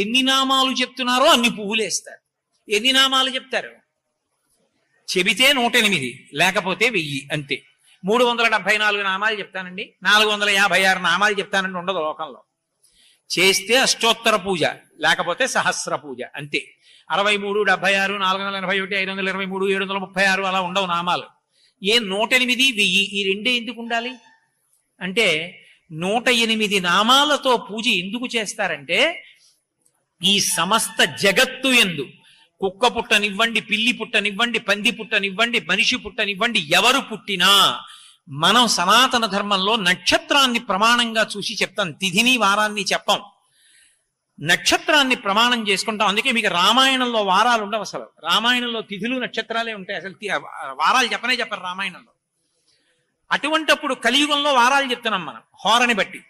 ఎన్ని నామాలు చెప్తున్నారో అన్ని పువ్వులు వేస్తారు ఎన్ని నామాలు చెప్తారు? చెబితే నూట ఎనిమిది లేకపోతే వెయ్యి అంతే. మూడు వందల డెబ్బై నాలుగు నామాలు చెప్తానండి. నాలుగు వందల యాభై ఆరు నామాలు చెప్తానండి ఉండదు లోకంలో. చేస్తే అష్టోత్తర పూజ లేకపోతే సహస్ర పూజ అంతే. అరవై మూడు డెబ్బై ఆరు నాలుగు వందల ఎనభై ఒకటి ఐదు వందల ఇరవై మూడు ఏడు వందల ముప్పై ఆరు అలా ఉండవు నామాలు. ఏ నూట ఎనిమిది వెయ్యి ఈ రెండే ఎందుకు ఉండాలి? అంటే నూట ఎనిమిది నామాలతో పూజ ఎందుకు చేస్తారంటే ఈ సమస్త జగత్తు ఎందు కుక్క పుట్టనివ్వండి పిల్లి పుట్టనివ్వండి పంది పుట్టనివ్వండి మనిషి పుట్టనివ్వండి ఎవరు పుట్టినా మనం సనాతన ధర్మంలో నక్షత్రాన్ని ప్రమాణంగా చూసి చెప్తాం. తిథిని వారాన్ని చెప్పం. నక్షత్రాన్ని ప్రమాణం చేసుకుంటాం. అందుకే మీకు రామాయణంలో వారాలు ఉండవు అసలు. రామాయణంలో తిథులు నక్షత్రాలే ఉంటాయి. అసలు తి- వారాలు చెప్పనే చెప్పరు రామాయణంలో. అటువంటప్పుడు కలియుగంలో వారాలు చెప్తున్నాం మనం హోరని బట్టి.